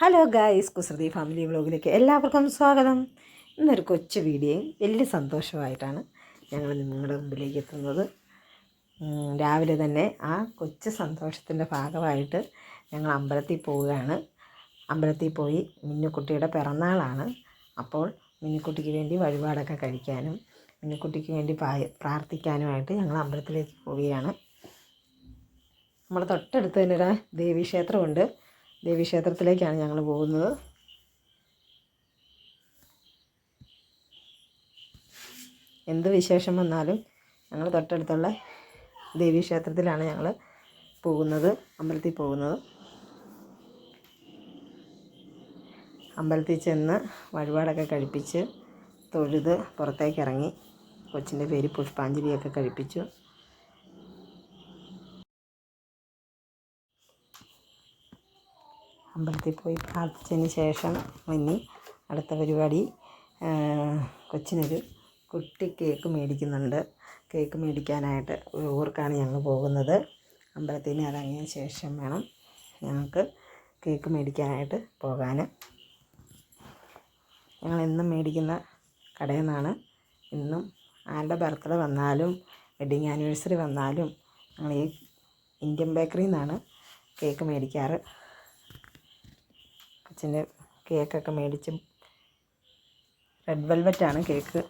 Hello guys Kusruthi family വ്ലോഗിലേക്ക് എല്ലാവർക്കും സ്വാഗതം. ഇന്നൊരു കൊച്ചു വീഡിയോയും വലിയ സന്തോഷമായിട്ടാണ് ഞങ്ങൾ നിങ്ങളുടെ മുമ്പിലേക്ക് എത്തുന്നത്. രാവിലെ തന്നെ ആ കൊച്ചു സന്തോഷത്തിന്റെ ഭാഗമായിട്ട് ഞങ്ങൾ അമ്പലത്തിൽ പോവുകയാണ്. അമ്പലത്തിൽ പോയി മിന്നുക്കുട്ടിയുടെ പിറന്നാളാണ്. അപ്പോൾ മിന്നുക്കുട്ടിക്ക് വേണ്ടി വഴിപാടൊക്കെ കഴിക്കാനും മിന്നുക്കുട്ടിക്ക് വേണ്ടി പ്രാർത്ഥിക്കാനുമായിട്ട് ഞങ്ങൾ അമ്പലത്തിലേക്ക് പോവുകയാണ്. നമ്മുടെ തൊട്ടടുത്ത് തന്നെ ഒരു ദേവീക്ഷേത്രമുണ്ട്. ദേവീക്ഷേത്രത്തിലേക്കാണ് ഞങ്ങൾ പോകുന്നത്. എന്ത് വിശേഷം വന്നാലും ഞങ്ങൾ തൊട്ടടുത്തുള്ള ദേവീക്ഷേത്രത്തിലാണ് ഞങ്ങൾ പോകുന്നത് അമ്പലത്തിൽ പോകുന്നത്. അമ്പലത്തിൽ ചെന്ന് വഴിപാടൊക്കെ കഴിപ്പിച്ച് തൊഴുത് പുറത്തേക്കിറങ്ങി കൊച്ചിന്റെ പേര് പുഷ്പാഞ്ജലിയൊക്കെ കഴിപ്പിച്ചു. അമ്പലത്തിൽ പോയി പ്രാർത്ഥിച്ചതിന് ശേഷം ഇനി അടുത്ത പരിപാടി കൊച്ചിനൊരു കുട്ടി കേക്ക് മേടിക്കുന്നുണ്ട്. കേക്ക് മേടിക്കാനായിട്ട് ഊർക്കാണ് ഞങ്ങൾ പോകുന്നത്. അമ്പലത്തിൽ നിന്ന് ഇറങ്ങിയ ശേഷം വേണം ഞങ്ങൾക്ക് കേക്ക് മേടിക്കാനായിട്ട് പോകാൻ ഞങ്ങൾ എന്നും മേടിക്കുന്ന കടയിൽ നിന്നാണ് ഇന്നും ആരുടെ ബർത്ത്ഡേ വന്നാലും വെഡിങ് ആനിവേഴ്സറി വന്നാലും ഞങ്ങൾ ഈ ഇന്ത്യൻ ബേക്കറിയിൽ നിന്നാണ് കേക്ക് മേടിക്കാറ്. കൊച്ചിന്റെ കേക്കൊക്കെ മേടിച്ച് റെഡ് വെൽവെറ്റാണ് കേക്ക്.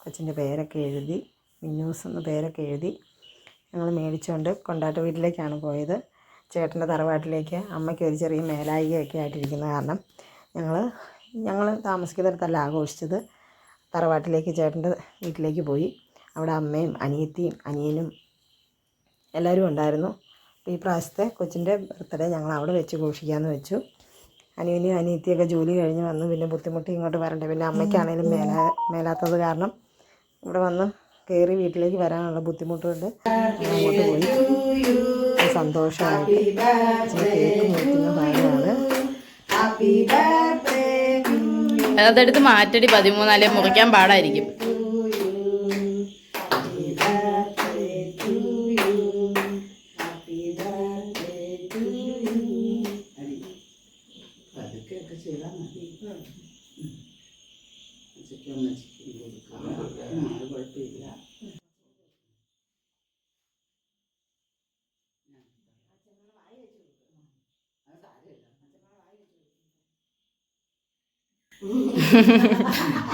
കൊച്ചിന്റെ പേരൊക്കെ എഴുതി മിന്നൂസ് എന്ന പേരൊക്കെ എഴുതി ഞങ്ങൾ മേടിച്ചുകൊണ്ട് കൊണ്ടാട്ട വീട്ടിലേക്കാണ് പോയത്. ചേട്ടന്റെ തറവാട്ടിലേക്ക് അമ്മയ്ക്ക് ഒരു ചെറിയ മേലായികയൊക്കെ ആയിട്ടിരിക്കുന്ന കാരണം ഞങ്ങൾ ഞങ്ങൾ താമസിക്കുന്നിടത്തല്ല ആഘോഷിച്ചത്. തറവാട്ടിലേക്ക് ചേട്ടന്റെ വീട്ടിലേക്ക് പോയി. അവിടെ അമ്മയും അനിയത്തിയും അനിയനും എല്ലാവരും ഉണ്ടായിരുന്നു. അപ്പോൾ ഈ പ്രാവശ്യത്തെ കൊച്ചിന്റെ ബർത്ത്ഡേ ഞങ്ങൾ അവിടെ വെച്ച് ഘോഷിക്കാമെന്ന് വെച്ചു. അനിയനും അനിയത്തിയൊക്കെ ജോലി കഴിഞ്ഞ് വന്ന്. പിന്നെ ബുദ്ധിമുട്ടി ഇങ്ങോട്ട് വരണ്ടേ. പിന്നെ അമ്മയ്ക്കാണേലും മേലാ മേലാത്തത് കാരണം ഇവിടെ വന്ന് കയറി വീട്ടിലേക്ക് വരാനുള്ള ബുദ്ധിമുട്ടുണ്ട്. അങ്ങോട്ട് പോയി. സന്തോഷമായിട്ട് ഇച്ചിരി കേക്ക് മുറിക്കുന്ന ഭാഗമാണ്. അതെടുത്ത് മാറ്റടി പതിമൂന്നാലേ മുറിക്കാൻ പാടായിരിക്കും.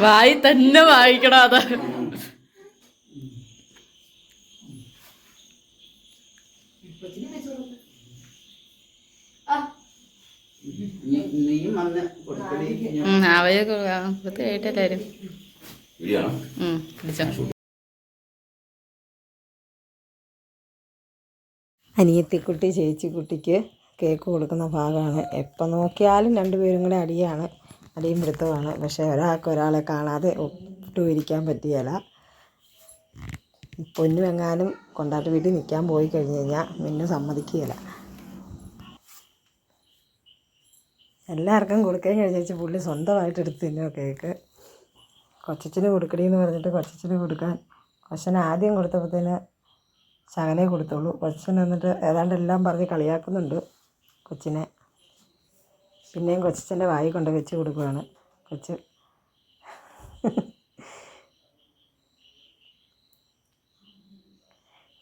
വായി തന്നെ വായിക്കണം അത്. നീയും വന്ന് കുട്ടിക്ക് കൊടുത്ത് കേട്ടല്ലാരും. അനിയത്തിക്കുട്ടി ചേച്ചിക്കുട്ടിക്ക് കേക്ക് കൊടുക്കുന്ന ഭാഗമാണ്. എപ്പോൾ നോക്കിയാലും രണ്ടുപേരും കൂടെ അടിയാണ്. അടിയും പിടുത്തമാണ് പക്ഷേ ഒരാൾക്ക് ഒരാളെ കാണാതെ ഒട്ടും ഇരിക്കാൻ പറ്റിയല്ല പൊന്നുമെങ്ങാനും കൊണ്ടാട്ട് വീട്ടിൽ നിൽക്കാൻ പോയി കഴിഞ്ഞ് കഴിഞ്ഞാൽ മിന്നു സമ്മതിക്കുകയില്ല. എല്ലാവർക്കും കൊടുക്കുകയും കഴിഞ്ഞേച്ച് പുള്ളി സ്വന്തമായിട്ട് എടുത്ത് കേക്ക്. കൊച്ചച്ഛന് കൊടുക്കടി പറഞ്ഞിട്ട് കൊച്ചച്ഛന് കൊടുക്കാൻ കൊച്ചൻ ആദ്യം കൊടുത്തപ്പോഴത്തേന് ശകലേ കൊടുത്തുള്ളൂ. കൊച്ചൻ എന്നിട്ട് ഏതാണ്ട് എല്ലാം പറഞ്ഞ് കളിയാക്കുന്നുണ്ട് കൊച്ചിനെ. പിന്നെയും കൊച്ചച്ഛന്റെ വായി കൊണ്ട് വെച്ച് കൊടുക്കുകയാണ് കൊച്ച്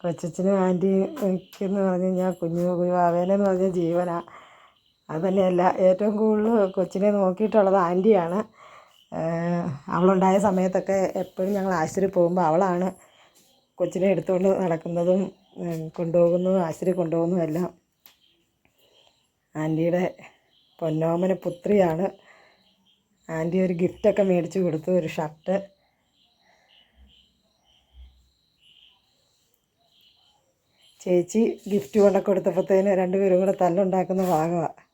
കൊച്ചച്ഛനും എന്ന് പറഞ്ഞു കഴിഞ്ഞാൽ കുഞ്ഞു കുഞ്ഞു ആവേനെന്ന് പറഞ്ഞാൽ അത് തന്നെയല്ല ഏറ്റവും കൂടുതൽ കൊച്ചിനെ നോക്കിയിട്ടുള്ളത് ആന്റിയാണ്. അവളുണ്ടായ സമയത്തൊക്കെ എപ്പോഴും ഞങ്ങൾ ആശുപത്രി പോകുമ്പോൾ അവളാണ് കൊച്ചിനെ എടുത്തുകൊണ്ട് നടക്കുന്നതും കൊണ്ടുപോകുന്നതും ആശുപത്രി കൊണ്ടുപോകുന്നതും എല്ലാം. ആന്റിയുടെ പൊന്നോമന പുത്രിയാണ്. ആന്റി ഒരു ഗിഫ്റ്റൊക്കെ മേടിച്ച് കൊടുത്തു ഒരു ഷർട്ട്. ചേച്ചി ഗിഫ്റ്റ് കൊണ്ടൊക്കെ കൊടുത്തപ്പോഴത്തേന് രണ്ടുപേരും കൂടെ തല്ലുണ്ടാക്കുന്ന ഭാഗമാണ്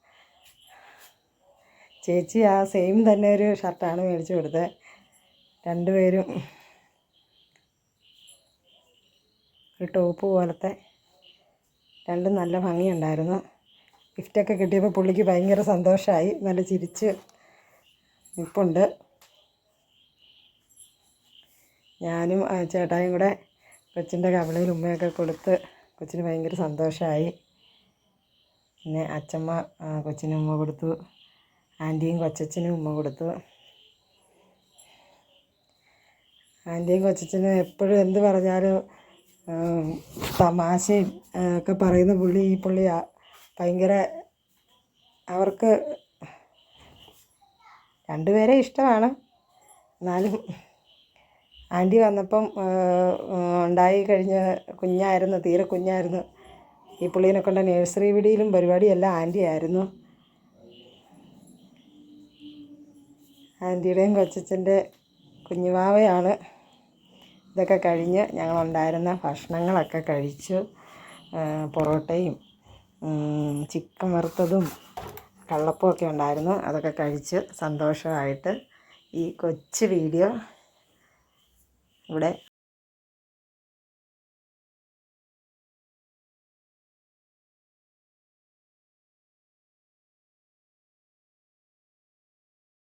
ചേച്ചി ആ സെയിം തന്നെ ഒരു ഷർട്ടാണ് മേടിച്ച് കൊടുത്തത് രണ്ടുപേരും ഒരു ടോപ്പ് പോലത്തെ രണ്ടും നല്ല ഭംഗിയുണ്ടായിരുന്നു. ഗിഫ്റ്റൊക്കെ കിട്ടിയപ്പോൾ പുള്ളിക്ക് ഭയങ്കര സന്തോഷമായി നല്ല ചിരിച്ച് നിൽപ്പുണ്ട് ഞാനും ചേട്ടായും കൂടെ കൊച്ചിന്റെ കവളയിൽ ഉമ്മയൊക്കെ കൊടുത്ത് കൊച്ചിന് ഭയങ്കര സന്തോഷമായി പിന്നെ അച്ചമ്മ കൊച്ചിനുമ്മ കൊടുത്തു. ആന്റിയും കൊച്ചച്ഛനും ഉമ്മ കൊടുത്തു. ആന്റിയും കൊച്ചച്ഛനും എപ്പോഴും എന്ത് പറഞ്ഞാലും തമാശയും ഒക്കെ പറയുന്ന പുള്ളി ഈ പുള്ളി ഭയങ്കര അവർക്ക് രണ്ടുപേരെ ഇഷ്ടമാണ്. എന്നാലും ആന്റി വന്നപ്പം ഉണ്ടായി കഴിഞ്ഞ കുഞ്ഞായിരുന്നു തീരെ കുഞ്ഞായിരുന്നു. ഈ പുള്ളീനെ കൊണ്ട് നേഴ്സറി വിടിയിലും പരിപാടിയെല്ലാം ആന്റി ആയിരുന്നു. ആന്റിയുടെയും കൊച്ചച്ഛന്റെ കുഞ്ഞുവാവയാണ്. ഇതൊക്കെ കഴിഞ്ഞ് ഞങ്ങളുണ്ടായിരുന്ന ഭക്ഷണങ്ങളൊക്കെ കഴിച്ചു. പൊറോട്ടയും ചിക്കൻ വറുത്തതും കള്ളപ്പമൊക്കെ ഉണ്ടായിരുന്നു. അതൊക്കെ കഴിച്ച് സന്തോഷമായിട്ട് ഈ കൊച്ചു വീഡിയോ ഇവിടെ